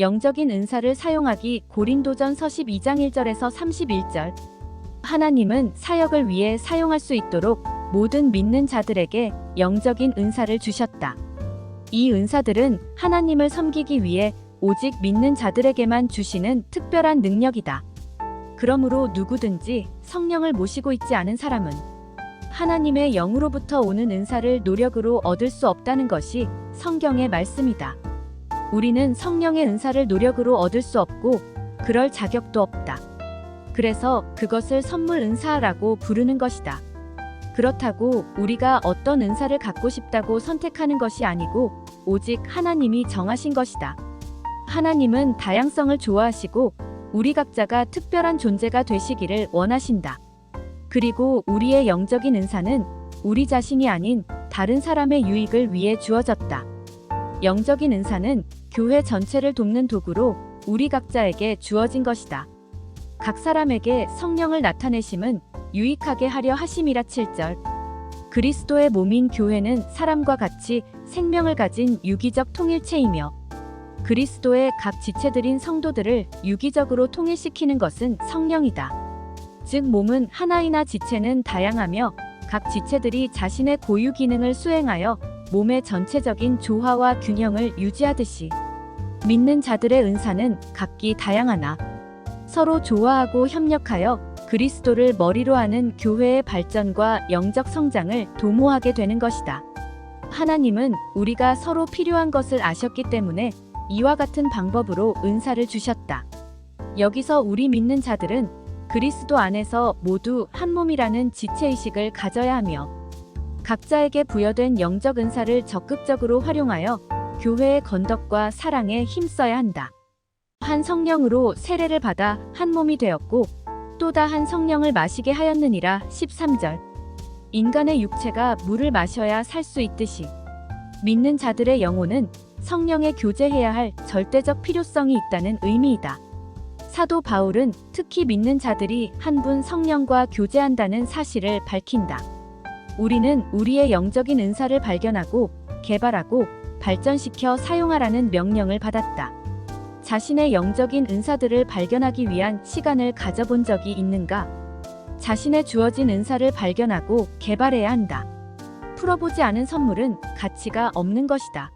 영적인 은사를 사용하기 고린도전 서 12장 1절에서 31절. 하나님은 사역을 위해 사용할 수 있도록 모든 믿는 자들에게 영적인 은사를 주셨다. 이 은사들은 하나님을 섬기기 위해 오직 믿는 자들에게만 주시는 특별한 능력이다. 그러므로 누구든지 성령을 모시고 있지 않은 사람은 하나님의 영으로부터 오는 은사를 노력으로 얻을 수 없다는 것이 성경의 말씀이다. 우리는 성령의 은사를 노력으로 얻을 수 없고 그럴 자격도 없다. 그래서 그것을 선물 은사라고 부르는 것이다. 그렇다고 우리가 어떤 은사를 갖고 싶다고 선택하는 것이 아니고 오직 하나님이 정하신 것이다. 하나님은 다양성을 좋아하시고 우리 각자가 특별한 존재가 되시기를 원하신다. 그리고 우리의 영적인 은사는 우리 자신이 아닌 다른 사람의 유익을 위해 주어졌다. 영적인 은사는 교회 전체를 돕는 도구로 우리 각자에게 주어진 것이다. 각 사람에게 성령을 나타내심은 유익하게 하려 하심이라 7절. 그리스도의 몸인 교회는 사람과 같이 생명을 가진 유기적 통일체이며 그리스도의 각 지체들인 성도들을 유기적으로 통일시키는 것은 성령이다. 즉 몸은 하나이나 지체는 다양하며 각 지체들이 자신의 고유 기능을 수행하여 몸의 전체적인 조화와 균형을 유지하듯이 믿는 자들의 은사는 각기 다양하나 서로 좋아하고 협력하여 그리스도를 머리로 하는 교회의 발전과 영적 성장을 도모하게 되는 것이다. 하나님은 우리가 서로 필요한 것을 아셨기 때문에 이와 같은 방법으로 은사를 주셨다. 여기서 우리 믿는 자들은 그리스도 안에서 모두 한 몸이라는 지체의식을 가져야 하며 각자에게 부여된 영적 은사를 적극적으로 활용하여 교회의 건덕과 사랑에 힘써야 한다. 한 성령으로 세례를 받아 한 몸이 되었고 또다 한 성령을 마시게 하였느니라 13절. 인간의 육체가 물을 마셔야 살 수 있듯이 믿는 자들의 영혼은 성령에 교제해야 할 절대적 필요성이 있다는 의미이다. 사도 바울은 특히 믿는 자들이 한 분 성령과 교제한다는 사실을 밝힌다. 우리는 우리의 영적인 은사를 발견하고 개발하고 발전시켜 사용하라는 명령을 받았다. 자신의 영적인 은사들을 발견하기 위한 시간을 가져본 적이 있는가? 자신의 주어진 은사를 발견하고 개발해야 한다. 풀어보지 않은 선물은 가치가 없는 것이다.